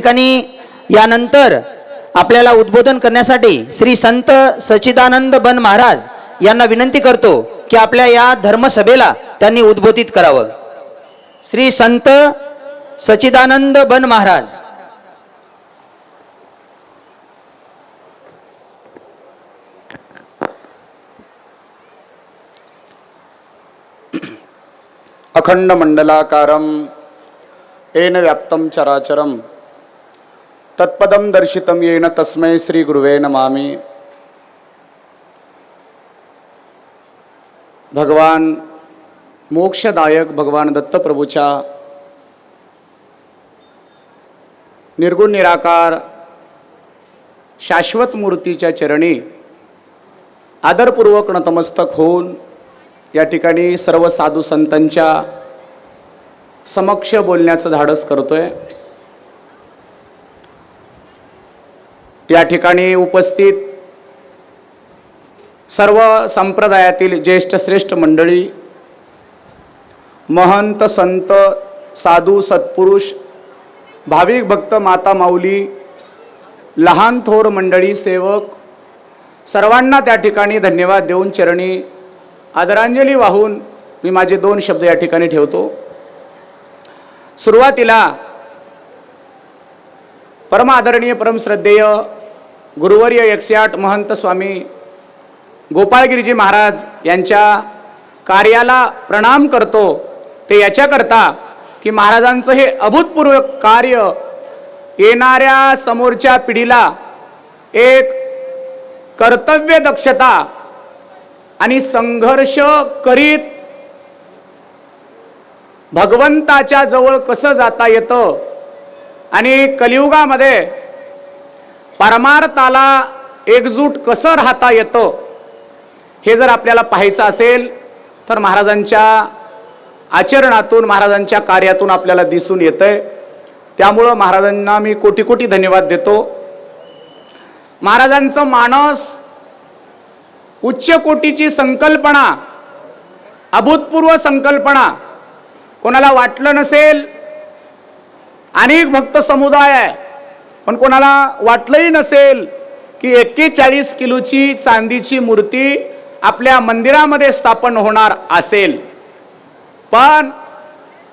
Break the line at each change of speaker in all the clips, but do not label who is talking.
ठिकाणी यानंतर आपल्याला उद्बोधन करण्यासाठी श्री संत सचिदानंद बन महाराज यांना विनंती करतो की आपल्या या धर्मसभेला त्यांनी उद्बोधित करावं. श्री संत सचिदानंद बन महाराज.
अखंड मंडलाकारम येन व्याप्तम चराचरम तत्पदं दर्शितं येन तस्मै श्रीगुरुवे नमामि। भगवान मोक्षदायक भगवान दत्तप्रभूच्या निर्गुण निराकार शाश्वत मूर्तीच्या चरणी आदरपूर्वक नतमस्तक होऊन या ठिकाणी सर्व साधू संतांच्या समक्ष बोलण्याचं धाडस करतोय. या ठिकाणी उपस्थित सर्व संप्रदायातील ज्येष्ठ श्रेष्ठ मंडळी महंत संत साधू सत्पुरुष भाविक भक्त माता माऊली लहान थोर मंडळी सेवक सर्वांना त्या ठिकाणी धन्यवाद देऊन चरणी आदरांजली वाहून मी माझे दोन शब्द या ठिकाणी ठेवतो. सुरुवातीला परमादरणीय परमश्रद्धेय गुरुवर्य एकशे आठ महंत स्वामी गोपाळगिरीजी महाराज यांच्या कार्याला प्रणाम करतो. ते याच्याकरता की महाराजांचं हे अभूतपूर्व कार्य येणाऱ्या समोरच्या पिढीला एक कर्तव्य दक्षता आणि संघर्ष करीत भगवंताच्या जवळ कसं जाता येतं? आणि कलियुगामध्ये परमार्थाला एकजूट कसं राहता येतं हे जर आपल्याला पाहायचं असेल तर महाराजांच्या आचरणातून महाराजांच्या कार्यातून आपल्याला दिसून येतंय. त्यामुळं महाराजांना मी कोटी कोटी धन्यवाद देतो. महाराजांचं मानस उच्च कोटीची संकल्पना अभूतपूर्व संकल्पना कोणाला वाटलं नसेल अनेक भक्त समुदाय आहे. पण कोणाला वाटलंही नसेल की एक्केचाळीस किलोची चांदीची मूर्ती आपल्या मंदिरामध्ये स्थापन होणार असेल. पण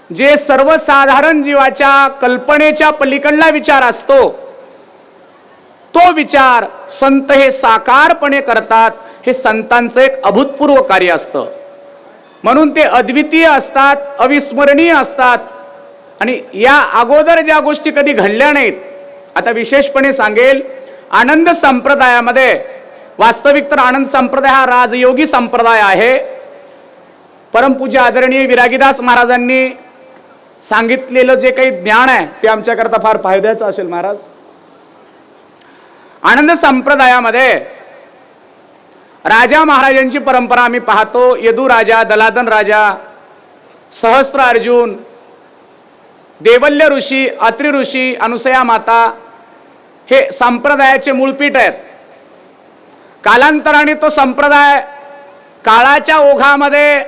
जे सर्वसाधारण जीवाच्या कल्पनेच्या पलीकडला विचार असतो तो विचार संत हे साकारपणे करतात हे संतांचं एक अभूतपूर्व कार्य असतं. म्हणून ते अद्वितीय असतात अविस्मरणीय असतात. आणि या अगोदर ज्या गोष्टी कधी घडल्या नाहीत आता विशेषपणे सांगेल आनंद संप्रदायामध्ये वास्तविक तर आनंद संप्रदाय हा राजयोगी संप्रदाय आहे. परमपूज्य आदरणीय विरागीदास महाराजांनी सांगितलेलं जे काही ज्ञान आहे ते आमच्याकरता फार फायद्याचं असेल महाराज. आनंद संप्रदायामध्ये राजा महाराजांची परंपरा आम्ही पाहतो यदू राजा दलादन राजा सहस्त्र अर्जुन देवल्य ऋषी अत्रि ऋषी अनुसया माता हे संप्रदायाचे मूळपीठ आहेत. कालांतराने तो संप्रदाय काळाच्या ओघामध्ये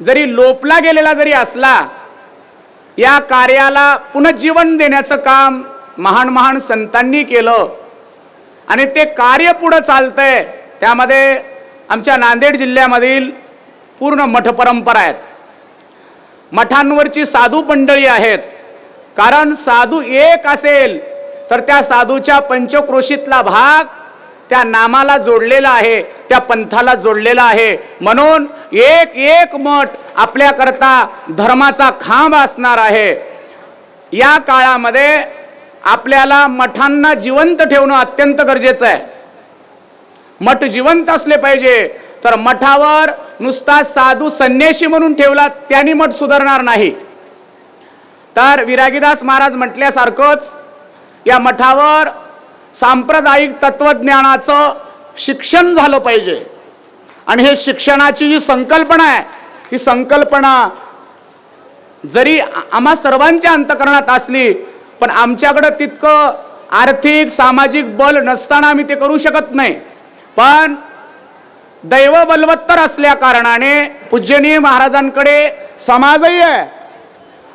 जरी लोपला गेलेला जरी असला या कार्याला पुनर्जीवन देण्याचं काम महान महान संतांनी केलं आणि ते कार्य पुढं चालतंय त्यामध्ये आमच्या नांदेड जिल्ह्यामधील पूर्ण मठ परंपरा आहेत. मठांवरची साधू मंडळी आहेत. कारण साधू एक असेल तर त्या साधूच्या पंचक्रोशीतला भाग त्या नामाला जोडलेला आहे त्या पंथाला जोडलेला आहे. म्हणून एक एक मठ आपल्याकरता धर्माचा खांब असणार आहे. या काळामध्ये आपल्याला मठांना जिवंत ठेवणं अत्यंत गरजेचं आहे. मठ जिवंत असले पाहिजे तर मठावर नुसता साधू संन्याशी म्हणून ठेवला त्यांनी मठ सुधारणार नाही. तर विरागीदास महाराज म्हटल्यासारखंच या मठावर सांप्रदायिक तत्वज्ञानाचं शिक्षण झालं पाहिजे. आणि हे शिक्षणाची जी संकल्पना आहे ही संकल्पना जरी आम्हा सर्वांच्या अंतकरणात असली पण आमच्याकडं तितकं आर्थिक सामाजिक बल नसताना आम्ही ते करू शकत नाही. पण दैव बलवत्तर असल्या कारणाने पूजनीय महाराजांकडे समाजही आहे.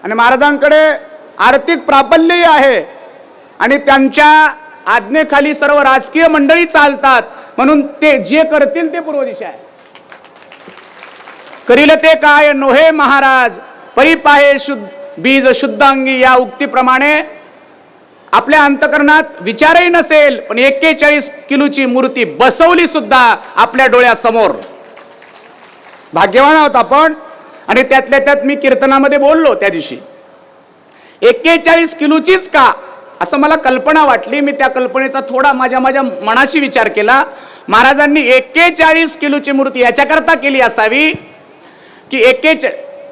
आणि महाराजांकडे आर्थिक प्राबल्यही आहे. आणि त्यांच्या आज्ञेखाली सर्व राजकीय मंडळी चालतात. म्हणून ते जे करतील ते पूर्व दिशा आहे. करील ते काय? नोहे महाराज परिपाहे शुद्ध बीज शुद्धांगी या उक्तीप्रमाणे आपल्या अंतकरणात विचारही नसेल पण एक्केचाळीस किलोची मूर्ती बसवली सुद्धा आपल्या डोळ्यासमोर. भाग्यवान आहोत आपण. आणि त्यातल्या त्यात मी कीर्तनामध्ये बोललो त्या दिवशी. एक्केचाळीस किलोचीच का? असं मला कल्पना वाटली. मी त्या कल्पनेचा थोडा माझ्या माझ्या मनाशी विचार केला. महाराजांनी एक्केचाळीस किलोची मूर्ती याच्याकरता केली असावी की एकेच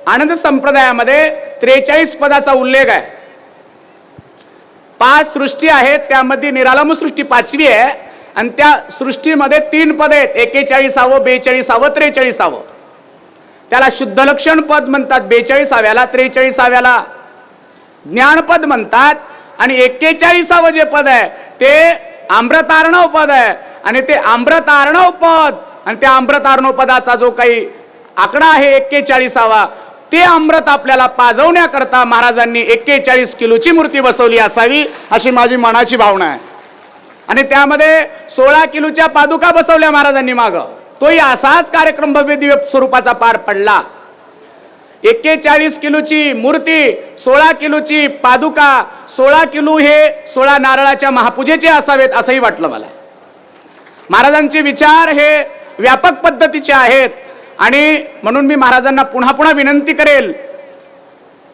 आनंद संप्रदायामध्ये त्रेचाळीस पदाचा उल्लेख आहे. पाच सृष्टी आहेत त्यामध्ये निरालम सृष्टी पाचवी आहे आणि त्या सृष्टीमध्ये तीन पद आहेत. एकेचाळीसावं बेचाळीसावं त्रेचाळीसावं. त्याला शुद्ध लक्षण पद म्हणतात. बेचाळीसाव्याला त्रेचाळीसाव्याला ज्ञानपद म्हणतात. आणि एक्केचाळीसावं जे पद आहे ते आम्रतारणव पद आहे. आणि ते आम्रतारणव पद आणि त्या आम्रतारणव पदाचा जो काही आकडा आहे एक्केचाळीसावा ते अमृत आपल्याला पाजवण्याकरता महाराजांनी एक्केचाळीस किलोची मूर्ती बसवली असावी अशी माझी मनाची भावना आहे. आणि त्यामध्ये सोळा किलोच्या पादुका बसवल्या महाराजांनी माग. तोही असाच कार्यक्रम भव्य दिव्य स्वरूपाचा पार पडला. एक्केचाळीस किलोची मूर्ती सोळा किलोची पादुका सोळा किलो हे सोळा नारळाच्या महापूजेचे असावेत असंही वाटलं मला. महाराजांचे विचार हे व्यापक पद्धतीचे आहेत आणि म्हणून मी महाराजांना पुन्हा पुन्हा विनंती करेल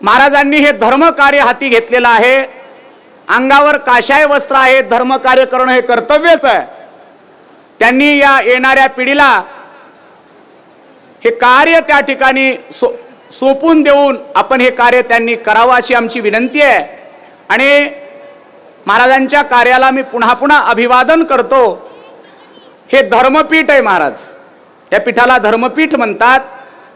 महाराजांनी हे धर्मकार्य हाती घेतलेलं आहे. अंगावर काशाय वस्त्र आहे धर्मकार्य करणं हे कर्तव्यच आहे. त्यांनी या येणाऱ्या पिढीला हे कार्य त्या ठिकाणी सो सोपून देऊन आपण हे कार्य त्यांनी करावं अशी आमची विनंती आहे. आणि महाराजांच्या कार्याला मी पुन्हा पुन्हा अभिवादन करतो. हे धर्मपीठ आहे महाराज. या पीठाला धर्मपीठ म्हणतात.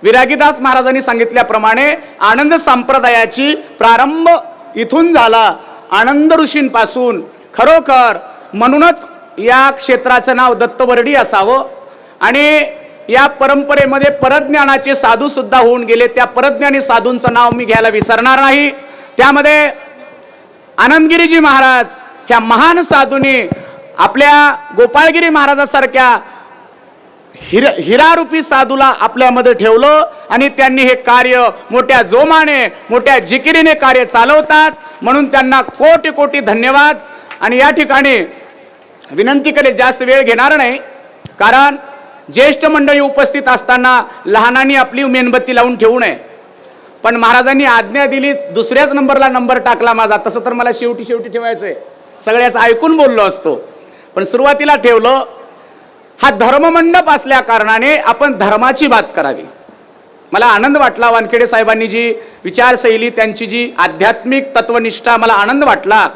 विरागीदास महाराजांनी सांगितल्याप्रमाणे आनंद संप्रदायाची प्रारंभ इथून झाला. आनंद ऋषींपासून खरोखर म्हणूनच या क्षेत्राचं नाव दत्तवर्डी असावं. आणि या परंपरेमध्ये परज्ञानाचे साधू सुद्धा होऊन गेले. त्या परज्ञानी साधूंचं नाव मी घ्यायला विसरणार नाही. त्यामध्ये आनंदगिरीजी महाराज ह्या महान साधूंनी आपल्या गोपाळगिरी महाराजासारख्या हिर हिरारूपी साधूला आपल्यामध्ये ठेवलं आणि त्यांनी हे कार्य मोठ्या जोमाने मोठ्या जिकिरीने कार्य चालवतात. म्हणून त्यांना कोटी कोटी धन्यवाद. आणि या ठिकाणी विनंती करेल जास्त वेळ घेणार नाही. कारण ज्येष्ठ मंडळी उपस्थित असताना लहानांनी आपली मेणबत्ती लावून ठेवू नये. पण महाराजांनी आज्ञा दिली दुसऱ्याच नंबरला नंबर टाकला माझा. तसं तर मला शेवटी शेवटी ठेवायचंय. सगळ्याच ऐकून बोललो असतो. पण सुरुवातीला ठेवलं हा धर्ममंडप असल्या कारणाने आपण धर्माची बात करावी. मला आनंद वाटला वानखेडे साहेबांनी जी विचारशैली त्यांची जी आध्यात्मिक तत्वनिष्ठा मला आनंद वाटला.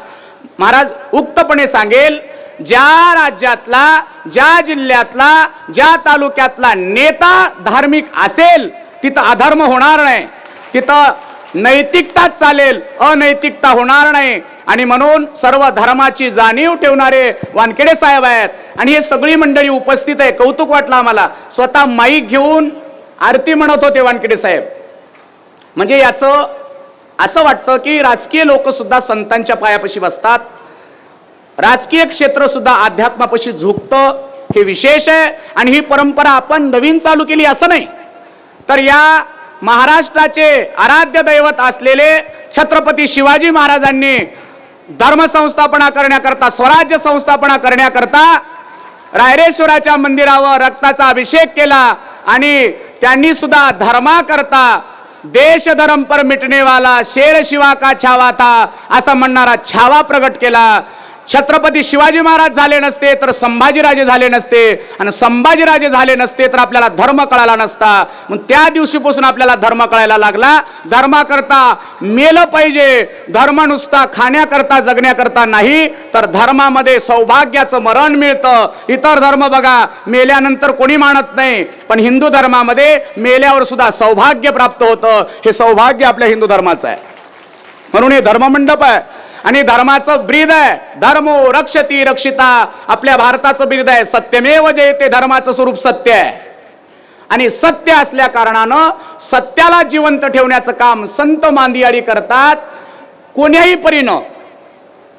महाराज उक्तपणे सांगेल ज्या राज्यातला ज्या जिल्ह्यातला ज्या तालुक्यातला नेता धार्मिक असेल तिथं अधर्म होणार नाही. तिथं नैतिकताच चालेल अनैतिकता होणार नाही. आणि म्हणून सर्व धर्माची जाणीव ठेवणारे वानखेडे साहेब आहेत. आणि हे सगळी मंडळी उपस्थित आहे. कौतुक वाटलं आम्हाला. स्वतः माईक घेऊन आरती म्हणत होते वानखेडे साहेब. म्हणजे याचं असं वाटतं की राजकीय लोक सुद्धा संतांच्या पायापाशी बसतात. राजकीय क्षेत्र सुद्धा अध्यात्मापाशी झुकतं हे विशेष आहे. आणि ही परंपरा आपण नवीन चालू केली असं नाही. तर या महाराष्ट्राचे आराध्य दैवत असलेले छत्रपती शिवाजी महाराजांनी धर्मसंस्थापना करण्याकरता स्वराज्य संस्थापना करण्याकरता रायरेश्वराच्या मंदिरावर रक्ताचा अभिषेक केला आणि त्यांनी सुद्धा धर्माकरता देश धर्म पर मिटनेवाला शेर शिवा का छावा था असं म्हणणारा छावा प्रगट केला. छत्रपती शिवाजी महाराज झाले नसते तर संभाजीराजे झाले नसते. आणि संभाजीराजे झाले नसते तर आपल्याला धर्म कळाला नसता. मग त्या दिवशीपासून आपल्याला धर्म कळायला लागला. धर्माकरता मेलं पाहिजे. धर्म नुसता खाण्याकरता जगण्याकरता नाही तर धर्मामध्ये सौभाग्याचं मरण मिळतं. इतर धर्म बघा मेल्यानंतर कोणी मानत नाही पण हिंदू धर्मामध्ये मेल्यावर सुद्धा सौभाग्य प्राप्त होतं. हे सौभाग्य आपल्या हिंदू धर्माचं आहे. म्हणून हे धर्ममंडप आहे. आणि धर्माचं ब्रीद आहे. धर्मो रक्षती रक्षिता. आपल्या भारताचं ब्रीद आहे. सत्यमेव जयते धर्माचं स्वरूप सत्य आहे. आणि सत्य असल्या कारणानं सत्याला जिवंत ठेवण्याचं काम संत मांदियारी करतात. कोण्याही परीनं.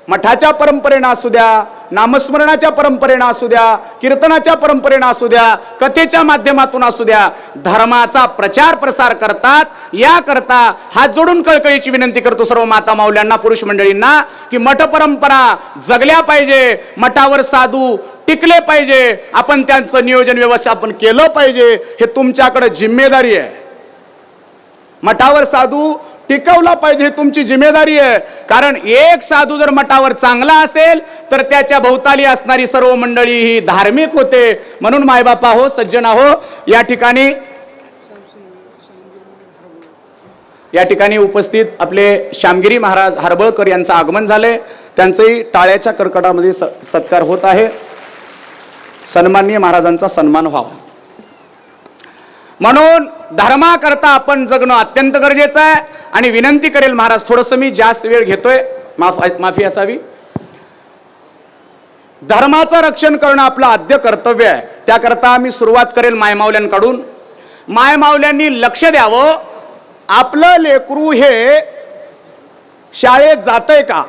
मठाच्या परंपरेनं असू द्या नामस्मरणाच्या परंपरेनं असू द्या कीर्तनाच्या परंपरेनं असू द्या कथेच्या माध्यमातून असू द्या धर्माचा प्रचार प्रसार करतात याकरता हात जोडून कळकळीची विनंती करतो सर्व माता माऊल्यांना पुरुष मंडळींना की मठ परंपरा जगल्या पाहिजे मठावर साधू टिकले पाहिजे आपण त्यांचं नियोजन व्यवस्थापन केलं पाहिजे हे तुमच्याकडे जिम्मेदारी आहे. मठावर साधू टिकवला पाहिजे तुमची जिम्मेदारी आहे. कारण एक साधू जर मठावर चांगला असेल तर त्याच्या भोवताली असणारी सर्व मंडळी ही धार्मिक होते. म्हणून मायबापा हो सज्जन हो या ठिकाणी या ठिकाणी उपस्थित आपले श्यामगिरी महाराज हरबळकर यांचं आगमन झाले. त्यांचंही टाळ्याच्या कर्कटामध्ये स- सत्कार होत आहे. सन्माननीय महाराजांचा सन्मान व्हावा. म्हणून धर्माकरता आपण जगणं अत्यंत गरजेचं आहे. आणि विनंती करेल महाराज थोडंसं मी जास्त वेळ घेतोय. माफ माफी असावी. धर्माचं रक्षण करणं आपलं आद्य कर्तव्य आहे. त्याकरता मी सुरुवात करेल मायमावल्यांकडून. मायमावल्यांनी लक्ष द्यावं. आपलं लेकरू हे शाळेत जातंय का?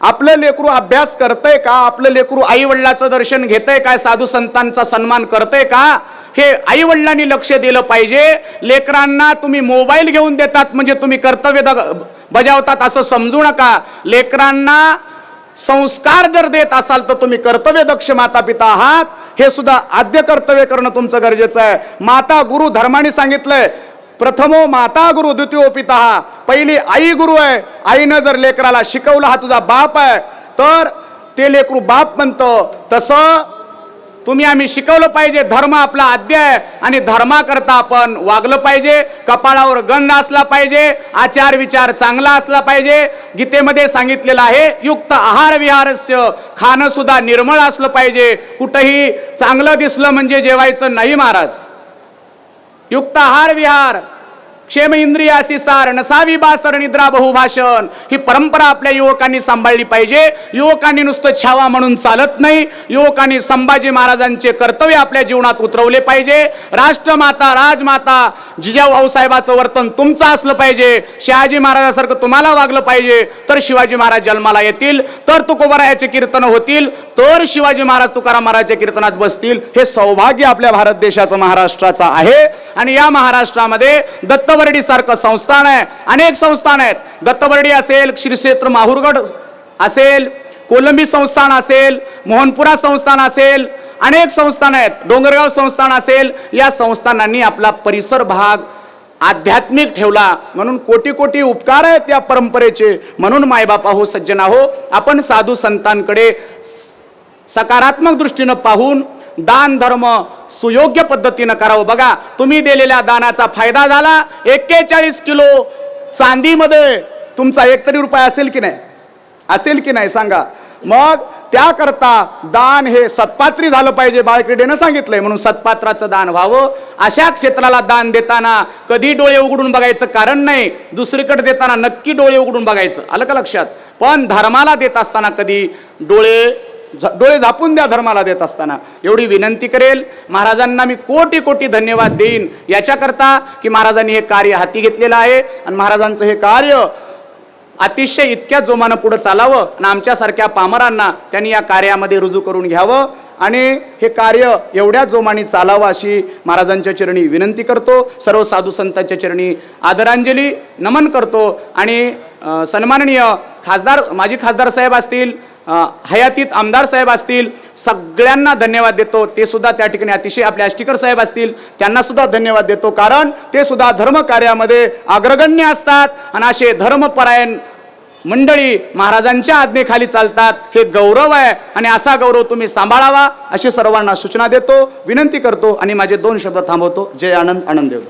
आपलं लेकरू अभ्यास करतंय का? आपलं लेकरू आई वडिलाचं दर्शन घेतंय काय साधू संतांचा सन्मान करतंय का? हे आई वडिलांनी लक्ष दिलं पाहिजे. लेकरांना तुम्ही मोबाईल घेऊन देतात म्हणजे तुम्ही कर्तव्य बजावतात असं समजू नका. लेकरांना संस्कार जर देत असाल तर तुम्ही कर्तव्य दक्ष माता पिता आहात. हे सुद्धा आद्य कर्तव्य करणं तुमचं गरजेचं आहे. माता गुरु धर्माने सांगितलंय प्रथमो माता गुरु द्वितीयो पिता पहिली आई गुरु आहे. आईनं जर लेकराला शिकवलं हा तुझा बाप आहे तर ते लेकरू बाप म्हणतं तसं तुम्ही आम्ही शिकवलं पाहिजे. धर्म आपला आद्य आहे. आणि धर्माकरता आपण वागलं पाहिजे. कपाळावर गंध असला पाहिजे. आचार विचार चांगला असला पाहिजे. गीतेमध्ये सांगितलेलं आहे युक्त आहार विहारस्य खाणं सुद्धा निर्मळ असलं पाहिजे. कुठंही चांगलं दिसलं म्हणजे जेवायचं नाही महाराज. युक्त आहार विहार. क्षेम इंद्रियासी सार नसावी बासर निद्रा बहुभाषण ही परंपरा आपल्या युवकांनी सांभाळली पाहिजे युवकांनी नुसतं छावा म्हणून चालत नाही युवकांनी संभाजी महाराजांचे कर्तव्य आपल्या जीवनात उतरवले पाहिजे राष्ट्रमाता राजमाता जिजाऊ भाऊसाहेबाचं वर्तन तुमचं असलं पाहिजे शहाजी महाराजासारखं तुम्हाला वागलं पाहिजे तर शिवाजी महाराज जन्माला येतील तर तुकोबरायाचे कीर्तन होतील तर शिवाजी महाराज तुकाराम महाराजच्या कीर्तनात बसतील हे सौभाग्य आपल्या भारत देशाचं महाराष्ट्राचं आहे आणि या महाराष्ट्रामध्ये दत्तबर्डी सारखं संस्थान आहे. अनेक संस्थान आहेत. दत्तबर्डी असेल श्रीक्षेत्र माहूरगड माहुरगड असेल कोलंबी संस्थान असेल मोहनपुरा संस्थान असेल अनेक संस्थान आहेत. डोंगरगाव संस्थान असेल या संस्थानांनी आपला परिसर भाग आध्यात्मिक ठेवला. म्हणून कोटी कोटी उपकार आहेत त्या परंपरेचे. म्हणून मायबापा हो सज्जना हो आपण साधू संतांकडे सकारात्मक दृष्टीनं पाहून दान धर्म सुयोग्य पद्धतीनं करावं. बघा तुम्ही दिलेल्या दानाचा फायदा झाला एक्केचाळीस किलो चांदीमध्ये तुमचा एक तरी रुपये असेल की नाही? असेल की नाही? सांगा. मग त्याकरता दान हे सत्पात्री झालं पाहिजे बाळक्रीडेनं सांगितलंय म्हणून सत्पात्राचं दान व्हावं. अशा क्षेत्राला दान देताना कधी डोळे उघडून बघायचं कारण नाही दुसरीकडे देताना नक्की डोळे उघडून बघायचं. आलं का लक्षात? पण धर्माला देत असताना कधी डोळे डोळे झापून द्या धर्माला देत असताना. एवढी विनंती करेल. महाराजांना मी कोटी कोटी धन्यवाद देईन. याच्याकरता की महाराजांनी हे कार्य हाती घेतलेलं आहे आणि महाराजांचं हे कार्य अतिशय इतक्या जोमानं पुढं चालावं आणि आमच्यासारख्या पामरांना त्यांनी या कार्यामध्ये रुजू करून घ्यावं आणि हे कार्य एवढ्या जोमाने चालावं अशी महाराजांच्या चरणी विनंती करतो. सर्व साधू संतांच्या चरणी आदरांजली नमन करतो आणि सन्माननीय खासदार माजी खासदार साहेब असतील हयातीत आमदार साहेब असतील सगळ्यांना धन्यवाद देतो. ते सुद्धा त्या ठिकाणी अतिशय आपले आष्टीकर साहेब असतील त्यांना सुद्धा धन्यवाद देतो. कारण ते सुद्धा धर्मकार्यामध्ये अग्रगण्य असतात आणि असे धर्मपरायण मंडळी महाराजांच्या आज्ञेखाली चालतात. हे गौरव आहे आणि असा गौरव तुम्ही सांभाळावा अशी सर्वांना सूचना देतो विनंती करतो आणि माझे दोन शब्द थांबवतो. जय आनंद आनंद देव.